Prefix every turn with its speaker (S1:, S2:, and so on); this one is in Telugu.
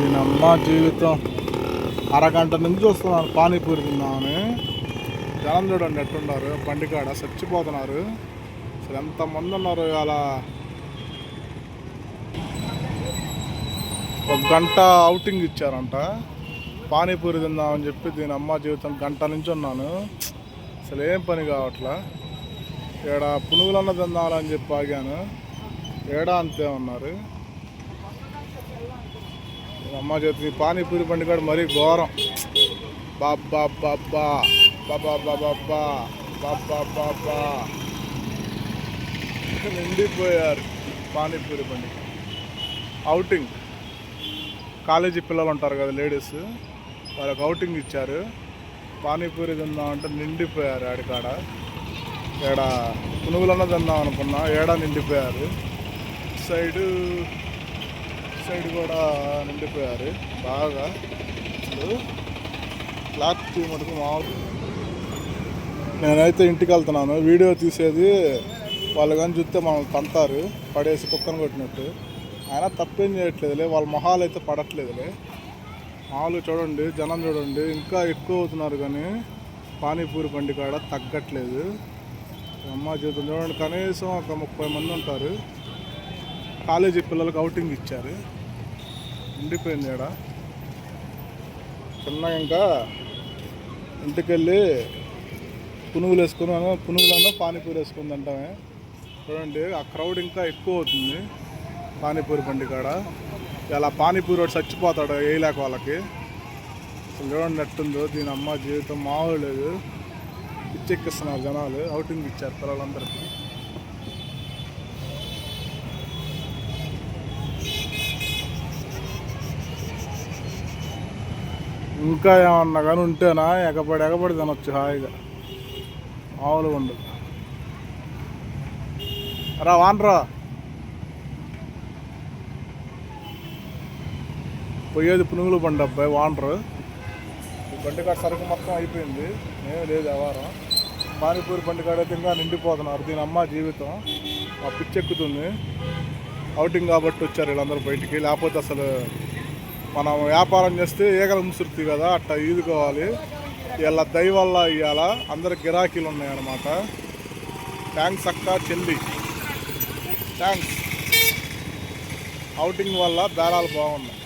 S1: దీనమ్మ జీవితం అరగంట నుంచి వస్తున్నాను పానీపూరి తిందామని. జనం చూడండి ఎట్టున్నారు బండికాడ చచ్చిపోతున్నారు. అసలు ఎంతమంది ఉన్నారు అలా ఒక గంట అవుటింగ్ ఇచ్చారంట. పానీపూరి తిందామని చెప్పి దీని అమ్మ జీవితం గంట నుంచి ఉన్నాను. అసలు ఏం పని కావట్లా? ఇక్కడ పునుగులన్న తిందామని చెప్పి ఆగాను. ఏడా అంతే ఉన్నారు. అమ్మ చేతి పానీపూరి బండి కాడ మరీ ఘోరం. బాబ్బా బాబ్బా బాబా బాబా బాబ్బా బాబా నిండిపోయారు పానీపూరి బండి అవుటింగ్ కాలేజీ పిల్లలు ఉంటారు కదా లేడీస్ వాళ్ళకి అవుటింగ్ ఇచ్చారు. పానీపూరి తిందామంటే నిండిపోయారు ఆడికాడ. ఏడ పునుగులన్నా తిందాం అనుకున్నా ఏడా నిండిపోయారు. సైడు సైడ్ కూడా నిండిపోయారు. బాగా. అసలు క్లాత్ మటుకు మామూలు నేనైతే ఇంటికి వెళ్తున్నాను. వీడియో తీసేది వాళ్ళు కానీ చూస్తే మనం తంతారు. పడేసి కుక్కను కొట్టినట్టు. అయినా తప్పేం చేయట్లేదులే. వాళ్ళ మొహాలు అయితే పడట్లేదులే. మామూలు చూడండి జనం చూడండి. ఇంకా ఎక్కువ అవుతున్నారు కానీ పానీపూరి బండి కాడ తగ్గట్లేదు. అమ్మ జీవితం చూడండి. కనీసం ఒక ముప్పై మంది ఉంటారు. కాలేజీ పిల్లలకు అవుటింగ్ ఇచ్చారు. ఉండిపోయింది ఆడ. చిన్నగా ఇంకా ఇంటికి వెళ్ళి పునుగులు వేసుకున్నాను పునుగులన్నా పానీపూరి వేసుకుంది అంటామే చూడండి ఆ క్రౌడ్ ఇంకా ఎక్కువ అవుతుంది పానీపూరి బండి కాడ. ఇలా పానీపూరి వాడు చచ్చిపోతాడు వేయలేక వాళ్ళకి. అసలు చూడండి ఎట్టుందో దీని అమ్మ జీవితం మామూలు లేదు. పిచ్చెక్కిస్తున్నారు జనాలు అవుటింగ్ ఇచ్చారు పిల్లలందరికీ. ఇంకా ఏమన్నా కానీ ఉంటేనా? ఎగపడి ఎగపడి తినొచ్చు హాయిగా. మామూలుగా ఉండు. రా వానరా. పోయేది పునుగులు బండి అబ్బాయి వానరు. బండి కాడ సరుకు మొత్తం అయిపోయింది. ఏమీ లేదు వ్యవహారం పానీపూరి బండి ఇంకా నిండిపోతున్నారు. దీని అమ్మ జీవితం. ఆ పిచ్చెక్కుతుంది. అవుటింగ్ కాబట్టి వచ్చారు వీళ్ళందరూ బయటికి. లేకపోతే అసలు మనం వ్యాపారం చేస్తే ఏగల ముసురుతుంది కదా అట్లా ఈదుకోవాలి. ఇలా దయ వల్ల ఇవాళ గిరాకీలు ఉన్నాయన్నమాట. థ్యాంక్స్ అక్క చెల్లి. థ్యాంక్స్. అవుటింగ్ వల్ల బేరాలు బాగున్నాయి.